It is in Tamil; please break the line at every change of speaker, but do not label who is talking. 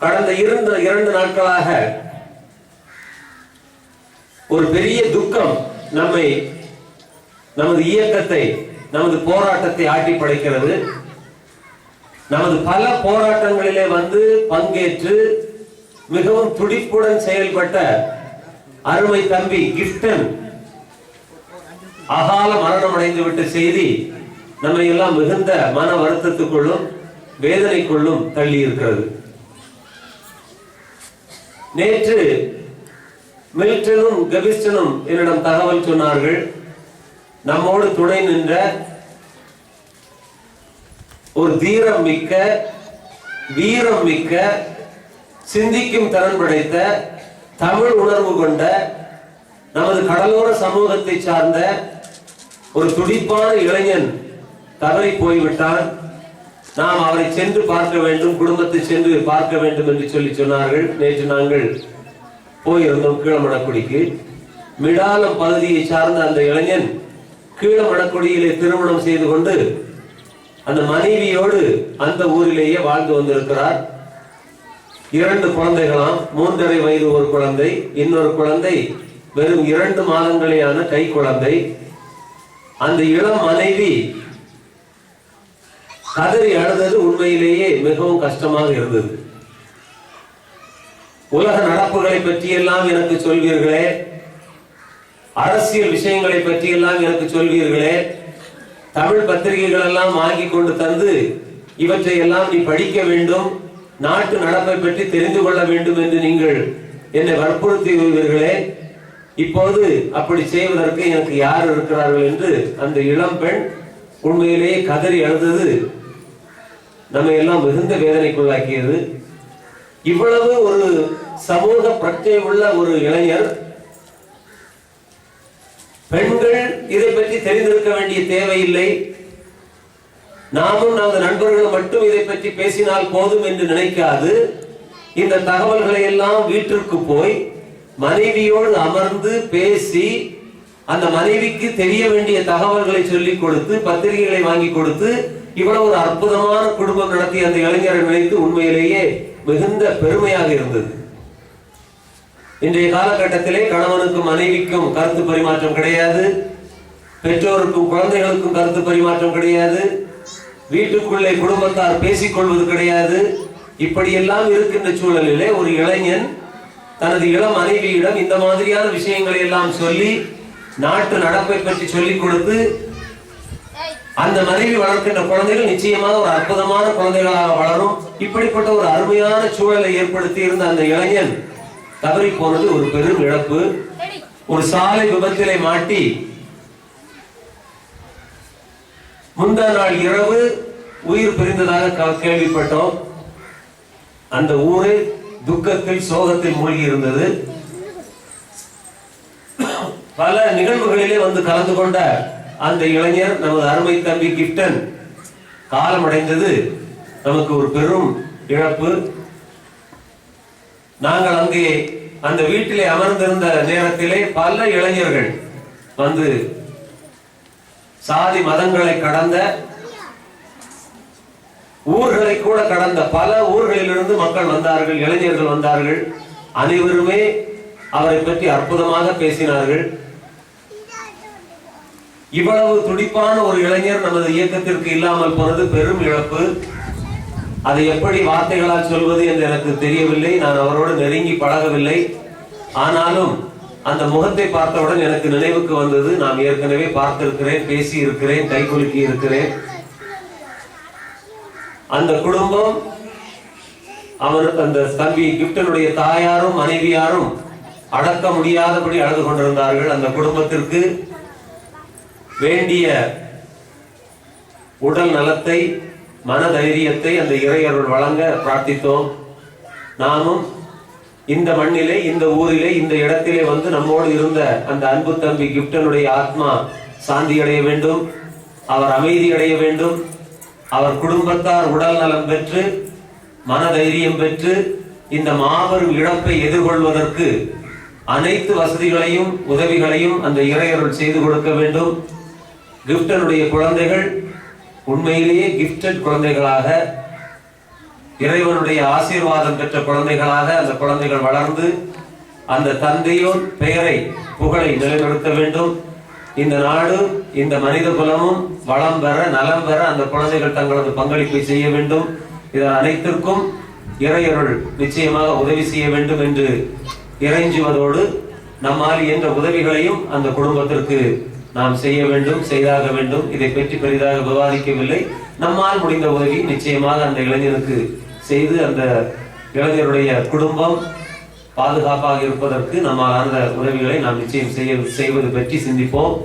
கடந்த இரண்டு இரண்டு நாட்களாக ஒரு பெரிய துக்கம் நம்மை நமது இயக்கத்தை நமது போராட்டத்தை ஆட்டி படைக்கிறது. நமது பல போராட்டங்களிலே வந்து பங்கேற்று மிகவும் துடிப்புடன் செயல்பட்ட அருமை தம்பி கிஃப்டன் அகால மரணம் அடைந்து விட்ட செய்தி நம்மை எல்லாம் மிகுந்த மன வருத்தத்துக்குள்ளும் வேதனைக்குள்ளும் தள்ளி இருக்கிறது நேற்று மில்டனும் கபிஸ்டனும் என்னிடம் தகவல் சொன்னார்கள். நம்மோடு துணை நின்ற ஒரு தீரம் மிக்க வீரம் மிக்க சிந்திக்கும் திறன் படைத்த தமிழ் உணர்வு கொண்ட நமது கடலோர சமூகத்தை சார்ந்த ஒரு துடிப்பான இளைஞன் தவறி போய்விட்டான். நாம் அவரை சென்று பார்க்க வேண்டும் குடும்பத்தை சென்று பார்க்க வேண்டும் என்று சொல்லி சொன்னார்கள். நேற்று நாங்கள் போயிருந்தோம் கீழமடக்குடிக்கு. மிடாலம் பகுதியை சார்ந்த அந்த இளைஞன் கீழமடக்குடியிலே திருமணம் செய்து கொண்டு அந்த மனைவியோடு அந்த ஊரிலேயே வாழ்ந்து வந்திருக்கிறார். இரண்டு குழந்தைகளாம் மூன்றரை வயது ஒரு குழந்தை இன்னொரு குழந்தை வெறும் இரண்டு மாதங்களேயான கை குழந்தை அந்த இளம் மனைவி கதறி அழுதது உண்மையிலேயே மிகவும் கஷ்டமாக இருந்தது. உலக நடப்புகளை பற்றியெல்லாம் எனக்கு சொல்வீர்களே. அரசியல் விஷயங்களை பற்றியெல்லாம் எனக்கு சொல்வீர்களே. தமிழ் பத்திரிகைகள் எல்லாம் வாங்கி கொண்டு தந்து இவற்றை எல்லாம் நீ படிக்க வேண்டும் நாட்டு நடப்பை பற்றி தெரிந்து கொள்ள வேண்டும் என்று நீங்கள் என்னை வற்புறுத்துவீர்களே இப்போது அப்படி செய்வதற்கு எனக்கு யார் இருக்கிறார்கள் என்று அந்த இளம் பெண் உண்மையிலேயே கதறி அழுதது நம்மை எல்லாம் மிகுந்த வேதனைக்குள்ளாக்கியது. இவ்வளவு ஒரு சமூக பிரச்சனை உள்ள ஒரு இளைஞர் பெண்கள் இதை பற்றி தெரிந்திருக்க வேண்டிய தேவையில்லை. நாமும் நமது நண்பர்கள் மட்டும் இதை பற்றி பேசினால் போதும் என்று நினைக்காது. இந்த தகவல்களை எல்லாம் வீட்டிற்கு போய் மனைவியோடு அமர்ந்து பேசி அந்த மனைவிக்கு தெரிய வேண்டிய தகவல்களை சொல்லிக் கொடுத்து பத்திரிகைகளை வாங்கி கொடுத்து இவ்வளவு ஒரு அற்புதமான குடும்பம் நடத்திய அந்த இளைஞரை நினைத்து உண்மையிலேயே மிகுந்த பெருமையாக இருந்தது. இன்றைய காலகட்டத்திலே கணவனுக்கும் மனைவிக்கும் கருத்து பரிமாற்றம் கிடையாது. பெற்றோருக்கும் குழந்தைகளுக்கும் கருத்து பரிமாற்றம் கிடையாது. வீட்டுக்குள்ளே குடும்பத்தார் பேசிக்கொள்வது கிடையாது. இப்படியெல்லாம் இருக்கின்ற சூழலிலே ஒரு இளைஞன் தனது இளம் மனைவியிடம் இந்த மாதிரியான விஷயங்களை எல்லாம் சொல்லி நாட்டு நடப்பை பற்றி சொல்லிக் கொடுத்து அந்த மனைவி வளர்க்கின்ற குழந்தைகள் நிச்சயமாக ஒரு அற்புதமான குழந்தைகளாக வளரும். இப்படிப்பட்ட ஒரு அருமையான சூழலை ஏற்படுத்தி இருந்த அந்த இளைஞன் தவறி போனது ஒரு பெரும் இழப்பு. ஒரு சாலை விபத்திலே மாட்டி முந்தா நாள் இரவு உயிர் பிரிந்ததாக க- கேள்விப்பட்டோம். அந்த ஊரு துக்கத்தில் சோகத்தில் மூழ்கி இருந்தது பல நிகழ்வுகளிலே வந்து கலந்து கொண்ட அந்த இளைஞர் நமது அருமை தம்பி கிப்டன். காலமடைந்தது. நமக்கு ஒரு பெரும் இழப்பு. நாங்கள் அங்கே அந்த வீட்டிலே அமர்ந்திருந்த நேரத்திலே பல இளைஞர்கள் வந்து சாதி மதங்களை கடந்த ஊர்களை கூட கடந்த பல ஊர்களிலிருந்து மக்கள் வந்தார்கள் இளைஞர்கள் வந்தார்கள். அனைவருமே அவரை பற்றி அற்புதமாக பேசினார்கள். இவ்வளவு துடிப்பான ஒரு இளைஞர் நமது இயக்கத்திற்கு இல்லாமல் போனது பெரும் இழப்பு. அதை எப்படி வார்த்தைகளால் சொல்வது என்று எனக்கு தெரியவில்லை. நான் அவரோடு நெருங்கி பழகவில்லை. ஆனாலும் அந்த முகத்தை பார்த்தவுடன் எனக்கு நினைவுக்கு வந்தது. நான் ஏற்கனவே பார்த்திருக்கிறேன் பேசி இருக்கிறேன் கைகுலுக்கி இருக்கிறேன் அந்த குடும்பம் அவனுக்கு அந்த தம்பி கிப்டனுடைய தாயாரும் மனைவியாரும் அடக்க முடியாதபடி அழுது கொண்டிருந்தார்கள். அந்த குடும்பத்திற்கு வேண்டிய உடல் நலத்தை மன தைரியத்தை அந்த இறையருள் வழங்க பிரார்த்தித்தோம். நாமும் இந்த மண்ணிலே இந்த ஊரிலே இந்த இடத்திலே வந்து நம்மோடு இருந்த அந்த அன்பு தம்பி கிப்டனுடைய ஆத்மா சாந்தி அடைய வேண்டும். அவர் அமைதி அடைய வேண்டும். அவர் குடும்பத்தார் உடல் நலம் பெற்று மன தைரியம் பெற்று இந்த மாபெரும் இழப்பை எதிர்கொள்வதற்கு அனைத்து வசதிகளையும் உதவிகளையும் அந்த இறையருள் செய்து கொடுக்க வேண்டும். கிஃப்டனுடைய குழந்தைகள் உண்மையிலேயே கிஃப்டட் குழந்தைகளாக இறைவனுடைய ஆசீர்வாதம் பெற்ற குழந்தைகளாக அந்த குழந்தைகள் வளர்ந்து அந்த தந்தையோர் பெயரை புகழை நிலைநிறுத்த வேண்டும். இந்த நாடு இந்த மனித குலமும் வளம் பெற நலம் பெற அந்த குழந்தைகள் தங்களது பங்களிப்பை செய்ய வேண்டும். இதன் அனைத்திற்கும் இறையருள் நிச்சயமாக உதவி செய்ய வேண்டும் என்று இறைஞ்சுவதோடு நம்மால் இயன்ற உதவிகளையும் அந்த குடும்பத்திற்கு நாம் செய்ய வேண்டும் செய்தாக வேண்டும் இதை பற்றி பெரிதாக விவாதிக்கவில்லை. நம்மால் முடிந்த உதவி நிச்சயமாக அந்த இளைஞனுக்கு செய்து அந்த இளைஞருடைய குடும்பம் பாதுகாப்பாக இருப்பதற்கு நம்மால் அந்த உதவிகளை நாம் நிச்சயம் செய்ய செய்வது பற்றி சிந்திப்போம்.